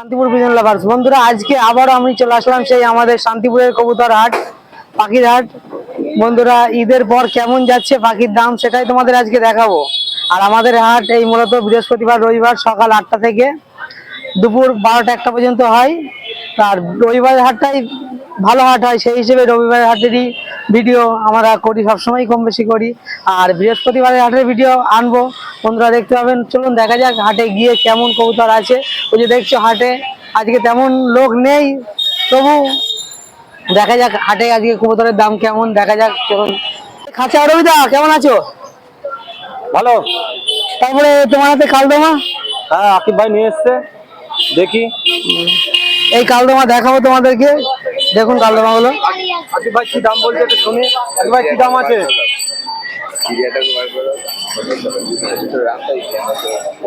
শান্তিপুর বিজন lovers বন্ধুরা, আজকে আবারও আমি চলে আসলাম সেই আমাদের শান্তিপুরের কবুতর হাট, পাখির হাট। বন্ধুরা, ঈদের পর কেমন যাচ্ছে, পাখির দাম সেটাই তোমাদের আজকে দেখাবো। আর আমাদের হাট এই মূলত বৃহস্পতিবার, রবিবার সকাল আটটা থেকে দুপুর বারোটা একটা পর্যন্ত হয়। আর রবিবারের হাটটাই ভালো হাট হয়, সেই হিসেবে রবিবারের হাটেরই ভিডিও আমরা করি সবসময় কম বেশি করি। আর বৃহস্পতিবারের হাটের ভিডিও আনব। বন্ধুরা দেখতে পাবেন চলুন দেখা যাক হাটে গিয়ে কেমন কবুতর আছে। ওই যে দেখছ হাটে আজকে তেমন লোক নেই তবু দেখা যাক হাটে আজকে কবুতরের দাম কেমন দেখা যাক চলুন। খাঁচা রবিদা কেমন আছো? ভালো। তারপরে তোমার হাতে কালদমা? হ্যাঁ আকিব ভাই নিয়ে এসছে দেখি। এই কালদমা দেখাবো তোমাদেরকে। দেখুন কালদমা গুলো আকিব ভাই কি দাম বলছে শুনি। আকিব ভাই কি দাম আছে?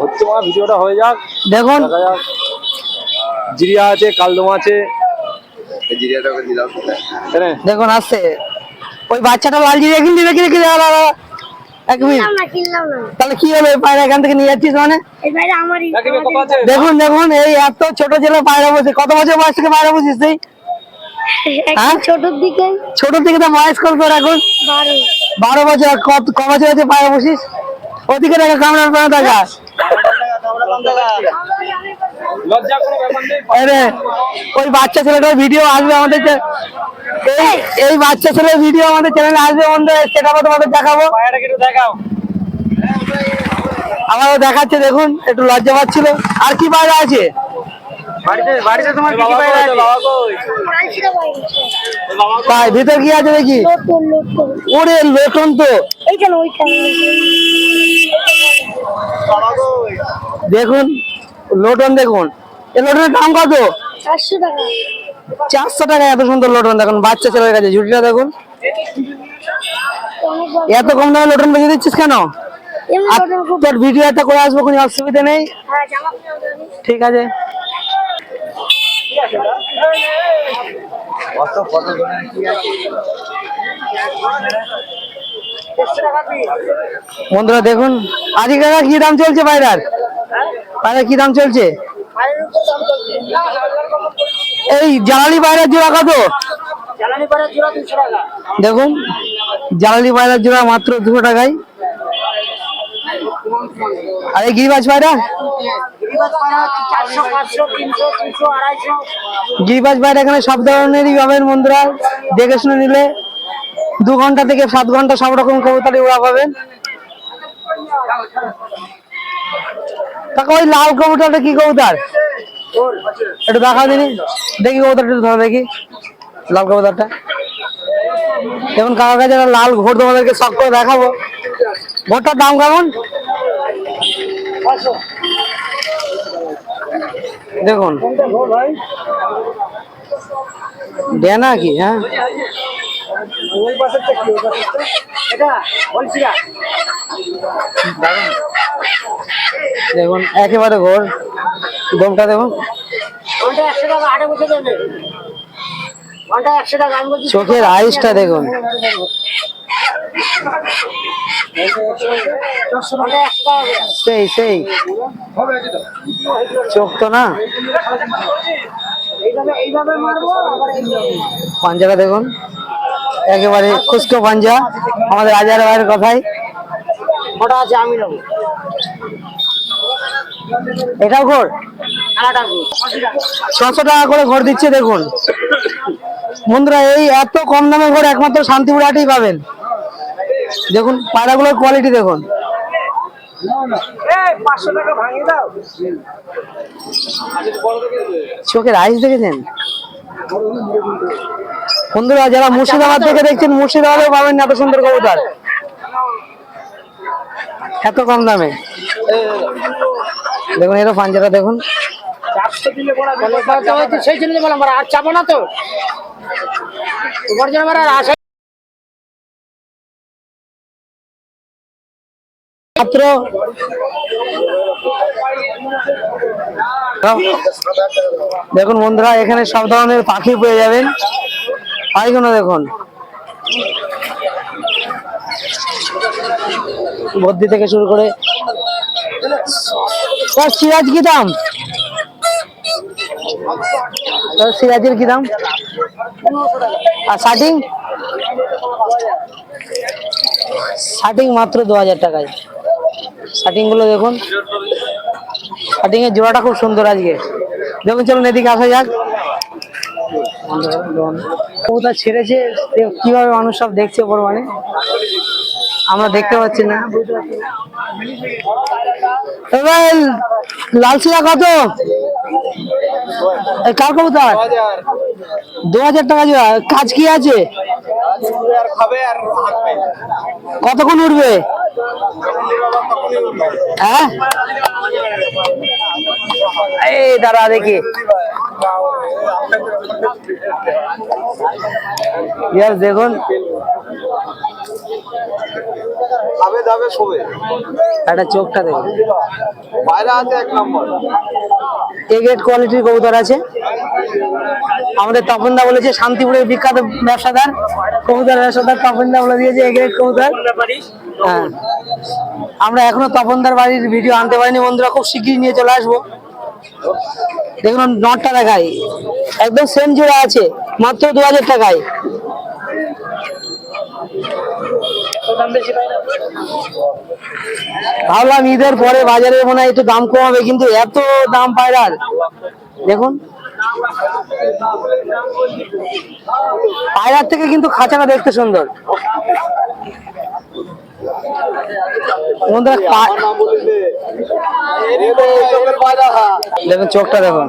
হচ্ছে মা ভিডিওটা হয়ে যাক। দেখুন। জিরিয়া আছে কালদম আছে। দেখুন আসছে। ওই বাচ্চাটা লাল জিরে কিনলি দেখি দেখি দাঁড়া, দাঁড়া, দাঁড়া। এক মিনিট। তাহলে কি হলো এই পায়রা এখান থেকে নিয়ে যাচ্ছিস মানে? দেখুন দেখুন এই এত ছোট ছেলে পায়রা বসে। কত বছর বয়স থেকে পায়রা বসিস তুই হ্যাঁ? একটু ছোটর দিকে। তো বয়স কত এখন? বারো। বছর কত ক বছর হচ্ছে পায়রা বসিস? ওদিকে দেখা কামড়ার পায়রা দেখা লজ্জা কোনো ব্যাপার নেই আরে ওই বাচ্চা ছেলেটার ভিডিও আসবে আমাদের এই এই। বাচ্চা ছেলের ভিডিও আমাদের চ্যানেলে আসবে বন্ধু সেটা তোমাদের দেখাবো। দেখাও। আমারও দেখাচ্ছে দেখুন একটু লজ্জা পাচ্ছিল। আর কি বাইরে আছে? বাড়িতে বাড়িতে তোমার কি কি আছে? তাই ভিতর কি আছে দেখি? ওরে লোটন তো। এইখানে ওইখানে। দেখুন লোটন দেখুন। এই লোটনের দাম কত? চারশো টাকা। চারশো টাকা এত সুন্দর লোটন দেখুন। বাচ্চা ছেলের কাছে ঝুটিটা দেখুন। এত কম দামে লোটন বেঁচে দিচ্ছিস কেন? তোর ভিডিও একটা করে আসব কোনো অসুবিধা নেই। হ্যাঁ বন্ধুরা, দেখুন আজকে কাকা কি দাম চলছে পায়রার? পায়রা কি দাম চলছে। এই জ্বালানি পায়রার জোড়া কত? দেখুন, জ্বালানি পায়রার জোড়া মাত্র দুশো টাকায়। আর এই গিরিবাজ পায়রা গিরিবাজ পায়রা এখানে সব ধরনেরই পাবেন বন্ধুরা দেখে শুনে নিলে দু ঘণ্টা থেকে সাত ঘণ্টা সব রকম কবুতরই ওরা পাবেন। কাকা, ওই লাল কবুতরটা কি কবুতর? একটু দেখাও দিনি। দেখি কবুতরটা একটু ধরো দেখি। লাল কবুতরটা। এখন কাকার কাছে লাল ঘোর তোমাদেরকে শখ করে দেখাবো। ঘোরটার দাম কেমন? দেখুন। দেনা কি হ্যাঁ? দেখুন একেবারে ঘোর দমটা দেখুন। চোখের আইসটা দেখুন। সেই সেই। চোখ তো না? পাঞ্জাটা দেখুন। একেবারে খুশকো পাঞ্জা। আমাদের রাজার ভাইয়ের কথাই। ওটা আছে আমি নেব এটাও ঘোর? ছশো টাকা করে ঘর দিচ্ছে, দেখুন। বন্ধুরা, এই এত কম দামে ঘর একমাত্র শান্তিপুর হাটেই পাবেন। দেখুন পায়রাগুলোর কোয়ালিটি দেখুন। চোখের আইস দেখেছেন? বন্ধুরা যারা মুর্শিদাবাদ থেকে দেখছেন মুর্শিদাবাদেও পাবেন না এত সুন্দর কবুতর। এত কম দামে। দেখুন এরও পাঞ্জাটা দেখুন। সেই জন্য বললাম আর চাবো না তো। তোমার জন্য আর মাত্র দেখুন বন্ধুরা, এখানে সব ধরনের পাখি পেয়ে যাবেন। পাখিগুলো দেখুন। বদ্রি থেকে শুরু করে। সিরাজ কি দাম? সিরাজের কি দাম? আর শার্টিং শার্টিং মাত্র দু হাজার টাকায়। শার্টিংগুলো দেখুন। এর জোড়াটা খুব সুন্দর আজকে। দেখুন চলুন এদিকে আসা যাক। কবুতর ছেড়েছে কীভাবে মানুষ সব দেখছে পরিমাণে আমরা দেখতে পাচ্ছি না। এবার লাল সিরা কত? কার কবুতর? দু হাজার টাকা কাজ কি আছে? কতক্ষণ উঠবে হ্যাঁ? এই দাঁড়া দেখি। দেখুন। খাবে দাবে শোবে একটা চোখটা দেখুন বাইরে আছে এক নম্বর। এ গ্রেড কোয়ালিটির কবুতর আছে। আমাদের তপনদা বলেছে শান্তিপুরের বিখ্যাত ব্যবসাদার কবুতর ব্যবসাদার তপনদা বলে দিয়েছে এ গ্রেড কবুতর। হ্যাঁ। আমরা এখনও তপনদার বাড়ির ভিডিও আনতে পারিনি বন্ধুরা খুব শিগগিরই নিয়ে চলে আসব। দেখুন নটটা দেখাই। একদম সেম জোড়া আছে মাত্র দু হাজার টাকায়। ভাবলাম ঈদের পরে বাজারে মনে হয় একটু দাম কমাবে, কিন্তু এত দাম পায়রার দেখুন। পায়রার থেকে কিন্তু খাঁচাটা দেখতে সুন্দর। দেখুন, চোখটা দেখুন।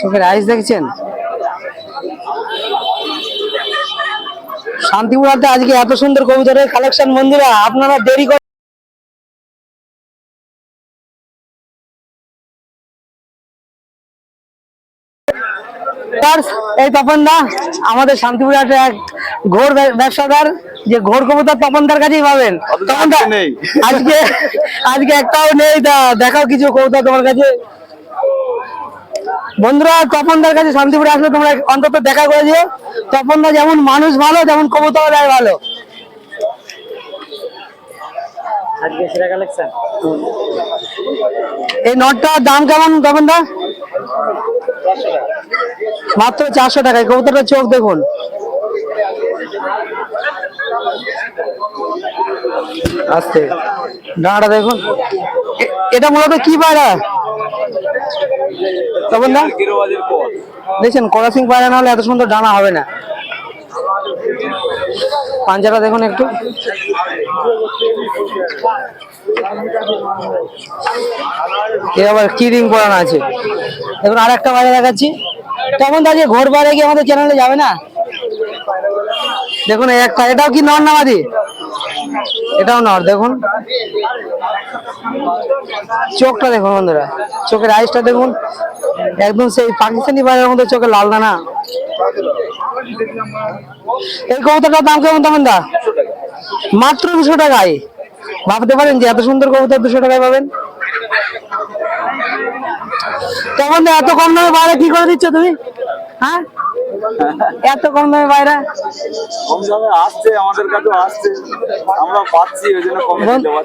চোখের আইস দেখছেন? শান্তিপুরাতে আজকে এত সুন্দর কবুতরের কালেকশন বন্ধুরা আপনারা দেরি করে এই তপন দা আমাদের শান্তিপুর হাটে এক ঘোর ব্যবসাদার যে ঘোর কবুতর তপনদার কাছেই পাবেন অথচ তপন দা আজকে নেই। আজকে আজকে একটাও নেই তা দেখাও কিছু কবুতর তোমার কাছে বন্ধুরা, তপনদার কাছে শান্তিপুরে আসলে তোমরা অন্তত দেখা করে দিও। তপনদা যেমন মানুষ ভালো, তেমন কবুতর দেয় ভালো। এই নটটার দাম কেমন, তপনদা? মাত্র চারশো টাকায় কবুতরের চোখ দেখুন। আস্তে ডাঁড়া দেখুন। এটা মূলত কি পায়রা? তখন না দেখছেন করাসিং পায়রা না হলে এত সুন্দর ডানা হবে না। পাঞ্জাটা দেখুন একটু। আবার কি রিং পরানো আছে? দেখুন আর একটা বাইরে দেখাচ্ছি। তখন দা যে ঘোর বাইরে গিয়ে আমাদের চ্যানেলে যাবে না? দেখুন একটা, এটাও কি নর নামাদি এটাও নর, দেখুন। চোখটা দেখুন বন্ধুরা, চোখের আইসটা দেখুন। একদম সেই পাকিস্তানি বাইরের মধ্যে চোখে লাল দানা। এই কবুতরটার দাম কেমন তখন দা মাত্র দুশো টাকায়। ভাবতে পারেন যে এত সুন্দর কবুতর দুশো টাকায় পাবেন। তখন এত কম দামে বাইরে কি করে দিচ্ছ তুমি? হ্যাঁ? এত কম দামে বাইরে? কম দামে আসছে আমাদের কাছে আসছে। আমরা পাচ্ছি ওই জন্য কমে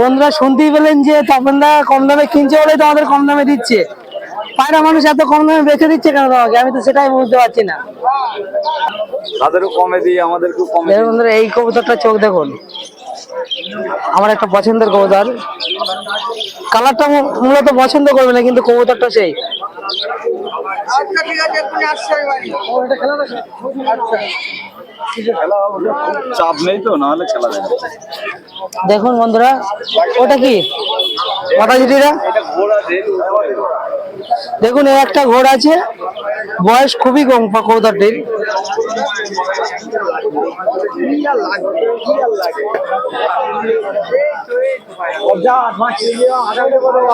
বন্ধুরা শুনতেই পেলেন যে তপন দা কম দামে কিনছে বলেই তো আমাদের কম দামে দিচ্ছে। পায়রা মানুষ এত কম দামে বেঁচে দিচ্ছে কেন তোমাকে? আমি তো সেটাই বুঝতে পারছি না। তাদেরও কমে দিই আমাদেরকেও কমে বন্ধুরা এই কবুতরটা চোখ দেখুন। আমার একটা পছন্দের কবুতর। কালারটা মূলত পছন্দ করবে না কিন্তু কবুতরটা সেই। চাপ নেই তো নাহলে খেলা যায় না। দেখুন বন্ধুরা ওটা কি? ঘোড়া রেল দেখুন এই একটা ঘোড় আছে। বয়স খুবই কম কবুতরটির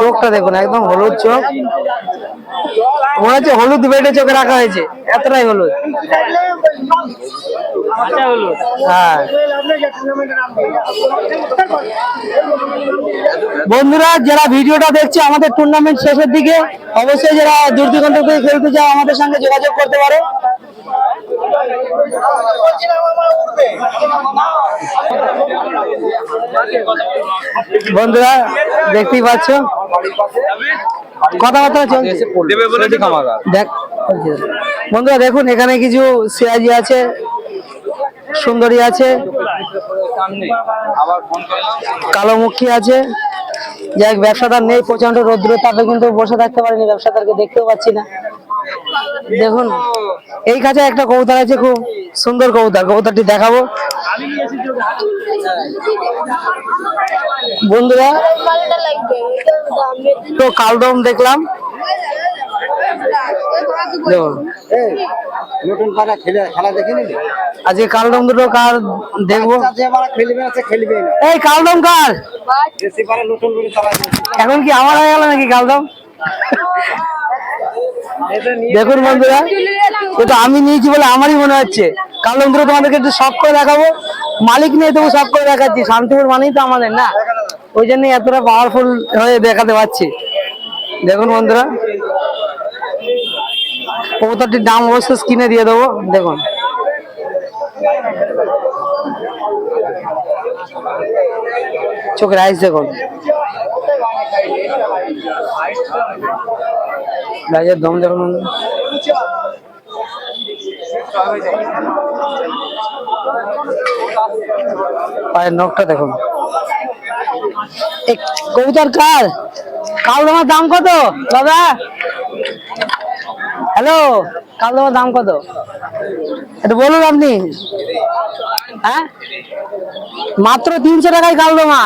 চোখটা দেখুন একদম হলুদ চোখ। মনে হচ্ছে হলুদ বেটে চোখে রাখা হয়েছে এতটাই হলুদ। হ্যাঁ। বন্ধুরা যারা ভিডিওটা দেখছে আমাদের টুর্নামেন্ট শেষের দিকে অবশ্যই যারা দূর দূরান্ত থেকে খেলতে চাও আমাদের সঙ্গে যোগাযোগ করতে পারো। বন্ধুরা, দেখতেই পাচ্ছ। কথাবার্তা চলছে বন্ধুরা, দেখুন, এখানে কিছু সিরাজি আছে, সুন্দরী আছে, কালোমুখী আছে। যাই ব্যবসাদার নেই প্রচণ্ড রৌদ্র তাপে কিন্তু বসে থাকতে পারিনি, ব্যবসাদারকে দেখতেও পাচ্ছি না। দেখুন এই কাছে একটা কবুতর আছে খুব সুন্দর কবুতর কবুতরটি দেখাবো। বন্ধুরা তো কালদম দেখলাম। দেখুন। নতুন পাড়া খেলে খেলা দেখে আজকে কালদম দুটো কার দেখব। খেলবে আছে খেলবে এই কালদম কার? এখন কি আমার হয়ে গেল নাকি কালদম? দেখুন বন্ধুরা, এটা আমি নিয়েছি বলে আমারই মনে হচ্ছে। কাল দুটো তোমাদেরকে একটু শখ করে দেখাবো। মালিক নিয়ে তবু শখ করে দেখাচ্ছি। শান্তিপুর মানেই তো আমাদের, না? ওই জন্যই এতটা পাওয়ারফুল হয়ে দেখাতে পারছি। দেখুন বন্ধুরা, কবুতরটির দাম অবশ্য স্ক্রিনে দিয়ে দেবো। দেখুন। চোখের আইস দেখুন। গাছের দম দেখুন। পায়ের নখটা দেখুন কবুতর কার? কাল তোমার দাম কত? দাদা? হ্যালো? কাল তোমার দাম কত? এটা বলুন আপনি। হ্যাঁ? মাত্র তিনশো টাকায় কাল কালদমা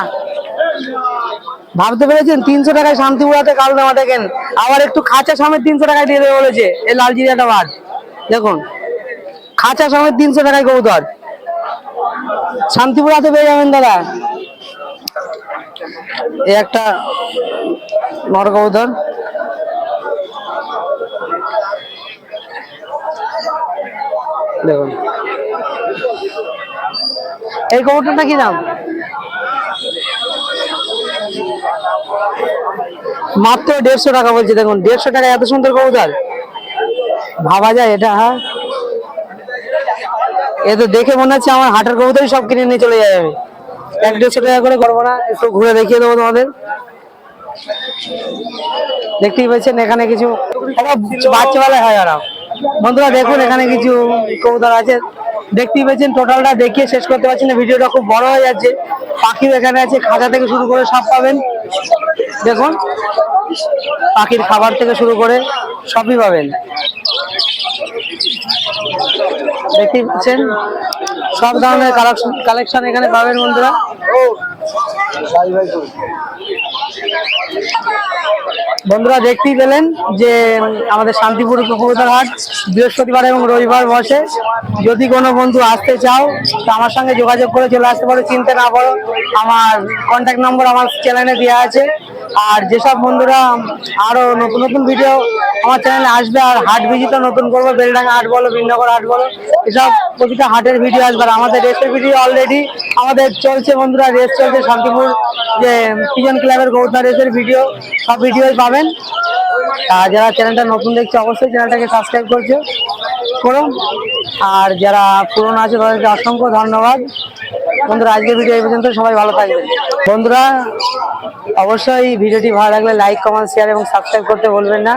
ভাবতে পেরেছেন? তিনশো টাকায় শান্তিপুরাতে কালদমা দেখেন। আবার একটু খাঁচা সমেত তিনশো টাকায় দিয়ে দেবে বলেছে এই লাল জিরিয়াটা বাদ। দেখুন, খাঁচা সমেত তিনশো টাকায় কবুতর শান্তিপুরাতে পেয়ে যাবেন দাদা। এই একটা নর কবুতর দেখুন। এই কবুতরটা কি দাম? মাত্র দেড়শো টাকা বলছে, দেখুন, দেড়শো টাকা এত সুন্দর কবুতর। ভাবা যায় এটা হ্যাঁ? এ তো দেখে মনে হচ্ছে আমার হাটের কবুতরই সব কিনে নিয়ে চলে যাবে। আমি এক দেড়শো টাকা করে করব না, একটু ঘুরে দেখিয়ে দেবো তোমাদের। দেখতেই পাচ্ছেন, এখানে কিছু একটা বাচ্চা বেলা হয় আর বন্ধুরা, দেখুন, এখানে কিছু কবুতর আছে। দেখতেই পাচ্ছেন, টোটালটা দেখিয়ে শেষ করতে পারছি না, ভিডিওটা খুব বড় হয়ে যাচ্ছে। পাখিও এখানে আছে, খাঁচা থেকে শুরু করে সব পাবেন। দেখুন পাখির খাবার থেকে শুরু করে সবই পাবেন। দেখতেই পাচ্ছেন? সব ধরনের কালেকশন কালেকশন এখানে পাবেন বন্ধুরা। বন্ধুরা, দেখতেই পেলেন যে, আমাদের শান্তিপুর কবুতর হাট বৃহস্পতিবার এবং রবিবার বসে। যদি কোনো বন্ধু আসতে চাও, তো আমার সঙ্গে যোগাযোগ করে চলে আসতে পারো। চিনতে না পারো আমার কন্ট্যাক্ট নম্বর আমার চ্যানেলে দেওয়া আছে। আর যেসব বন্ধুরা আরও নতুন নতুন ভিডিও আমার চ্যানেলে আসবে, আর হাট ভিজিটও নতুন করব, বেলডাঙ্গা হাট বলো বিনগর হাট বলো, এসব প্রতিটা হাটের ভিডিও আসবে আমাদের রেসের ভিডিও অলরেডি আমাদের চলছে বন্ধুরা রেস চলছে শান্তিপুর, যে পিজন ক্লাবের গৌতা রেসের ভিডিও সব ভিডিওই পাবেন। আর যারা চ্যানেলটা নতুন দেখছে, অবশ্যই চ্যানেলটাকে সাবস্ক্রাইব করছে, করো। আর যারা পুরনো আছে, তাদেরকে অসংখ্য ধন্যবাদ। বন্ধুরা, আজকের ভিডিও এই পর্যন্ত, সবাই ভালো থাকবেন। বন্ধুরা, অবশ্যই ভিডিওটি ভালো লাগলে লাইক কমেন্ট শেয়ার এবং সাবস্ক্রাইব করতে বলবেন না।